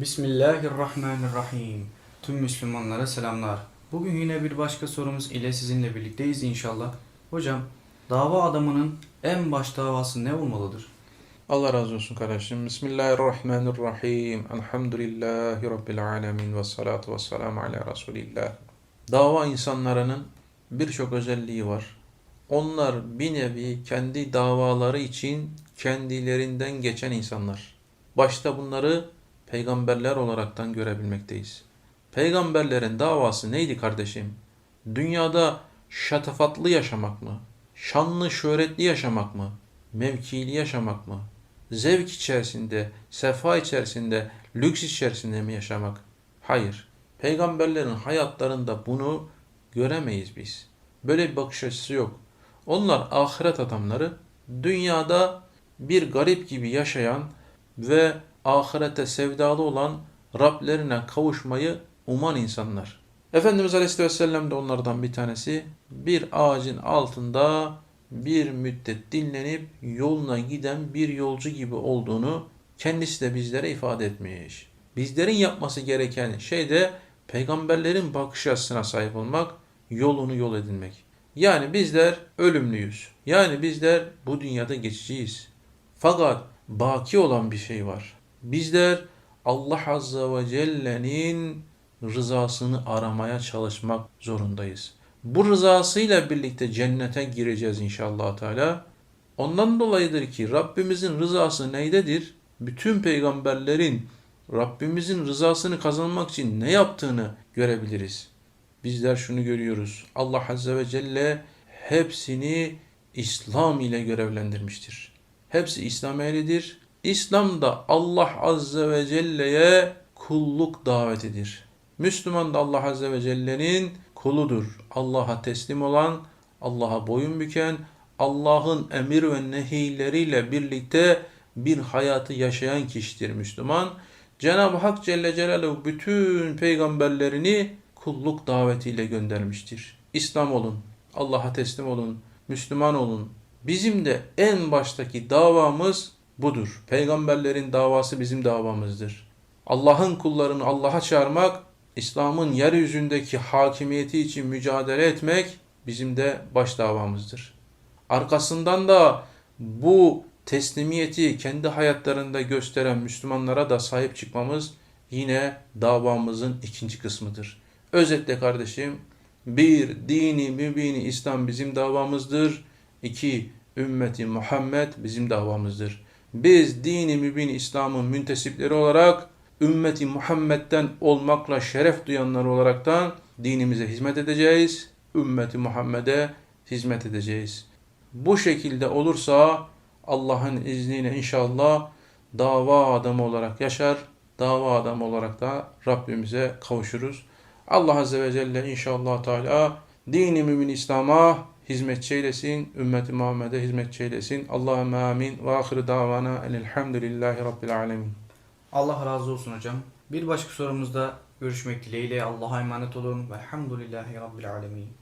Bismillahirrahmanirrahim. Tüm Müslümanlara selamlar. Bugün yine bir başka sorumuz ile sizinle birlikteyiz inşallah. Hocam, dava adamının en baş davası ne olmalıdır? Allah razı olsun kardeşim. Bismillahirrahmanirrahim. Elhamdülillahi Rabbil alemin. Ve salatu ve selamu ala Resulillah. Dava insanlarının birçok özelliği var. Onlar bir nevi kendi davaları için kendilerinden geçen insanlar. Başta bunları peygamberler olaraktan görebilmekteyiz. Peygamberlerin davası neydi kardeşim? Dünyada şatafatlı yaşamak mı? Şanlı şöhretli yaşamak mı? Mevkili yaşamak mı? Zevk içerisinde, sefa içerisinde, lüks içerisinde mi yaşamak? Hayır. Peygamberlerin hayatlarında bunu göremeyiz biz. Böyle bir bakış açısı yok. Onlar ahiret adamları, dünyada bir garip gibi yaşayan ve ahirete sevdalı olan Rablerine kavuşmayı uman insanlar. Efendimiz Aleyhisselatü Vesselam de onlardan bir tanesi bir ağacın altında bir müddet dinlenip yoluna giden bir yolcu gibi olduğunu kendisi de bizlere ifade etmiş. Bizlerin yapması gereken şey de peygamberlerin bakış açısına sahip olmak, yolunu yol edinmek. Yani bizler ölümlüyüz. Yani bizler bu dünyada geçiciyiz. Fakat baki olan bir şey var. Bizler Allah Azze ve Celle'nin rızasını aramaya çalışmak zorundayız. Bu rızasıyla birlikte cennete gireceğiz inşallah Teala. Ondan dolayıdır ki Rabbimizin rızası neydedir? Bütün peygamberlerin Rabbimizin rızasını kazanmak için ne yaptığını görebiliriz. Bizler şunu görüyoruz. Allah Azze ve Celle hepsini İslam ile görevlendirmiştir. Hepsi İslam ehlidir. İslam da Allah Azze ve Celle'ye kulluk davetidir. Müslüman da Allah Azze ve Celle'nin kuludur. Allah'a teslim olan, Allah'a boyun büken, Allah'ın emir ve nehiyleriyle birlikte bir hayatı yaşayan kişidir Müslüman. Cenab-ı Hak Celle Celaluhu bütün peygamberlerini kulluk davetiyle göndermiştir. İslam olun, Allah'a teslim olun, Müslüman olun. Bizim de en baştaki davamız budur. Peygamberlerin davası bizim davamızdır. Allah'ın kullarını Allah'a çağırmak, İslam'ın yeryüzündeki hakimiyeti için mücadele etmek bizim de baş davamızdır. Arkasından da bu teslimiyeti kendi hayatlarında gösteren Müslümanlara da sahip çıkmamız yine davamızın ikinci kısmıdır. Özetle kardeşim, bir, dini mübini İslam bizim davamızdır. İki, ümmeti Muhammed bizim davamızdır. Biz dini mübin İslam'ın müntesipleri olarak ümmeti Muhammed'den olmakla şeref duyanlar olaraktan dinimize hizmet edeceğiz. Ümmeti Muhammed'e hizmet edeceğiz. Bu şekilde olursa Allah'ın izniyle inşallah dava adamı olarak yaşar, dava adamı olarak da Rabbimize kavuşuruz. Allah Azze ve Celle inşallah Teala dini mümin İslam'a hizmetçi eylesin, ümmeti Muhammed'e hizmetçi eylesin. Allahümme amin ve ahir davana elhamdülillahi rabbil alemin. Allah razı olsun hocam. Bir başka sorumuzda görüşmek dileğiyle Allah'a emanet olun ve elhamdülillahi Rabbil alemin.